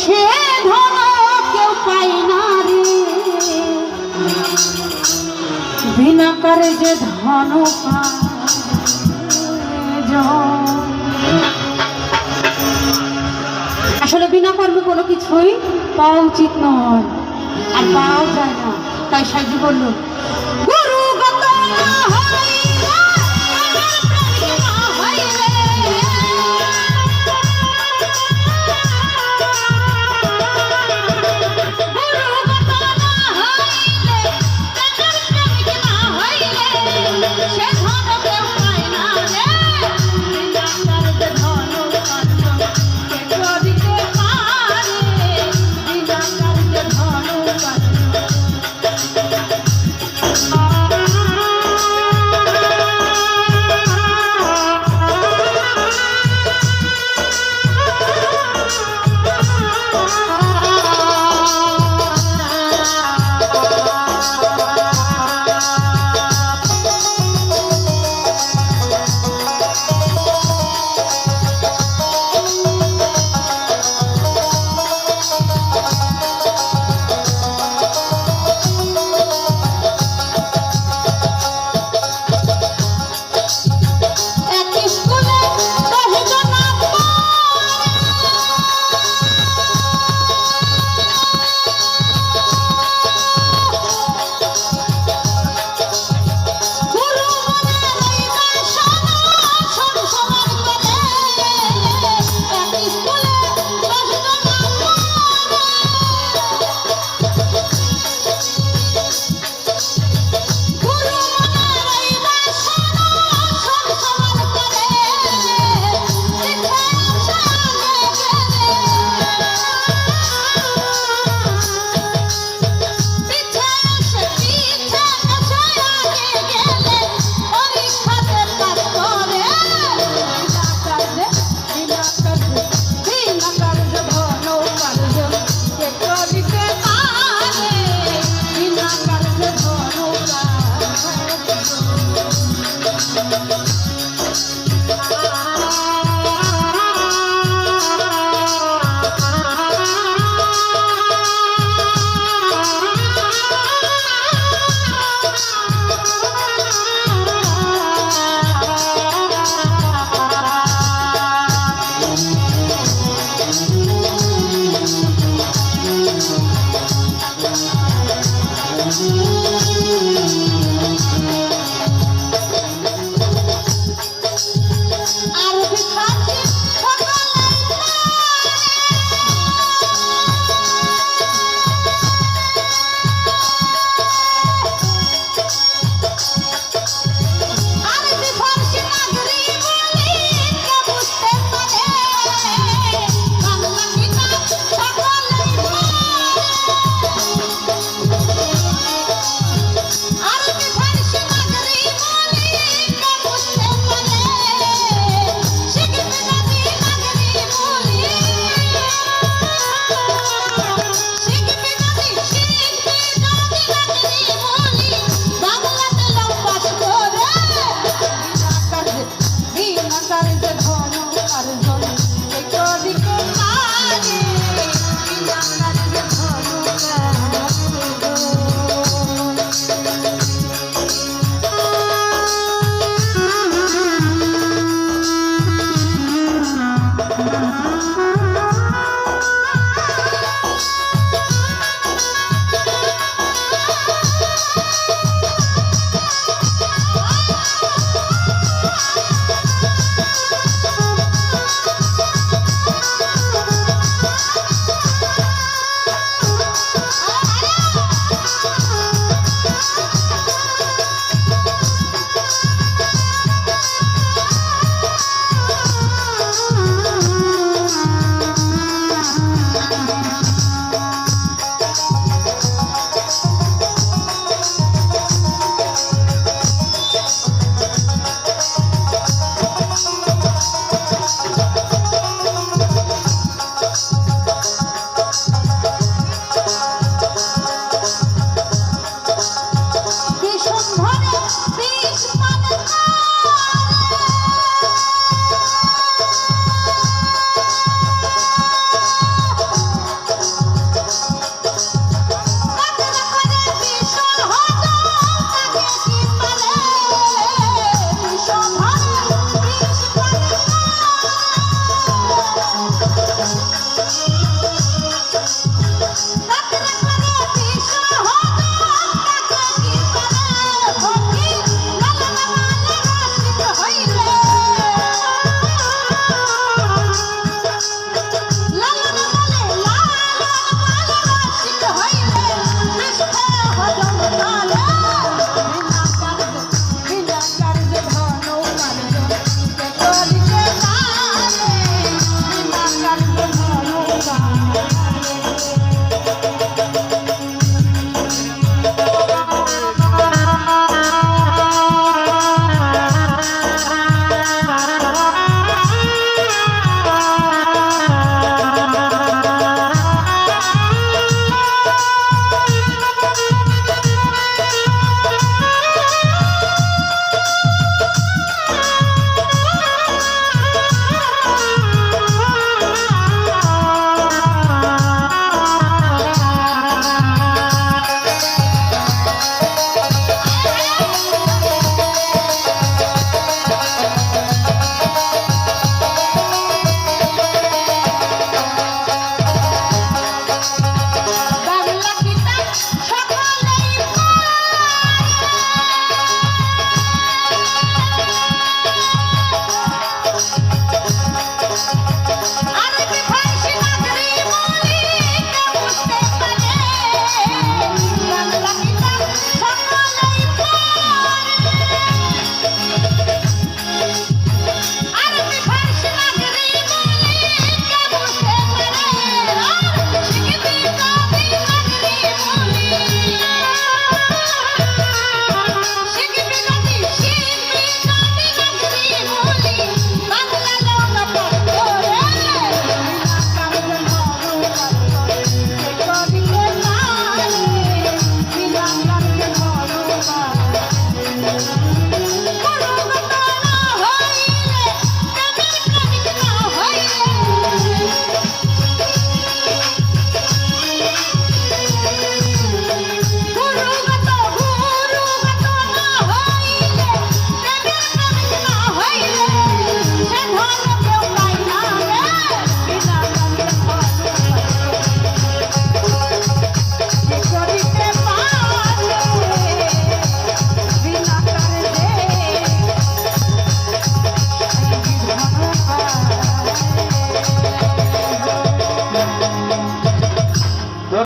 সে কেউ পাই না রে। বিনা করে যে ধন আসলে বিনা কর্মে কোনো কিছুই পাওয়া উচিত নয়, আর পাওয়াও যায় না। তাই সাহায্য বলল, গুরু গত